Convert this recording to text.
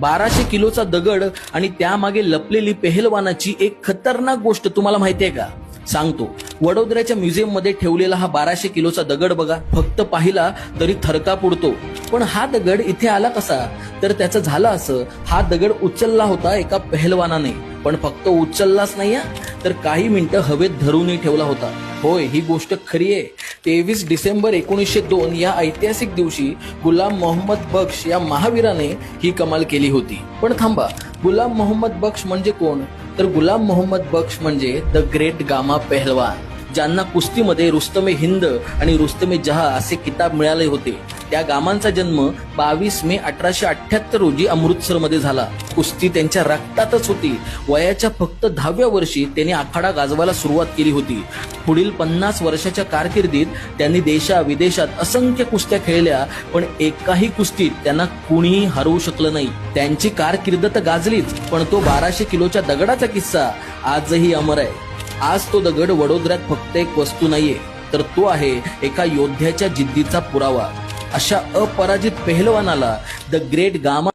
बाराशे किलोचा दगड आणि त्यामागे लपलेली पेहलवानाची एक खतरनाक गोष्ट तुम्हाला माहिती आहे का? सांगतो. वडोदऱ्याच्या म्युझियममध्ये ठेवलेला हा बाराशे किलोचा दगड बघा. फक्त पाहिला तरी थरका पुडतो पण हा दगड इथे आला कसा? तर त्याचं झालं असं. हा दगड उचलला होता एका पेहलवानाने. पण फक्त उचललाच नाही तर काही मिनिटं हवेत धरूनही ठेवला होता. होय ही गोष्ट खरी आहे. तेवीस डिसेंबर एकोणीसशे दोन या ऐतिहासिक दिवशी गुलाम मोहम्मद बक्ष या महावीराने ही कमाल केली होती. पण थांबा गुलाम मोहम्मद बक्ष म्हणजे कोण? तर गुलाम मोहम्मद बक्ष म्हणजे द ग्रेट गामा पेहलवान. ज्यांना कुस्तीमध्ये रुस्तमे हिंद आणि रुस्तमे जहा असे किताब मिळाले होते. त्या गामांचा जन्म बावीस मे अठराशे अठ्याहत्तर रोजी अमृतसरमध्ये झाला. कुस्ती त्यांच्या रक्तातच होती. वयाच्या फक्त दहाव्या वर्षी त्यांनी आखाडा गाजवायला सुरुवात केली होती. पुढील पन्नास वर्षाच्या कारकिर्दीत त्यांनी देशा विदेशात असंख्य कुस्त्या खेळल्या पण एकाही कुस्तीत त्यांना कुणीही हरवू शकलं नाही. त्यांची कारकिर्द तर गाजलीच पण तो बाराशे किलोच्या दगडाचा किस्सा आजही अमर आहे. आज तो दगड वडोदऱ्यात फक्त एक वस्तू नाहीये तर तो आहे एका योद्ध्याच्या जिद्दीचा पुरावा. अशा अपराजित पेहलवानाला द ग्रेट गामा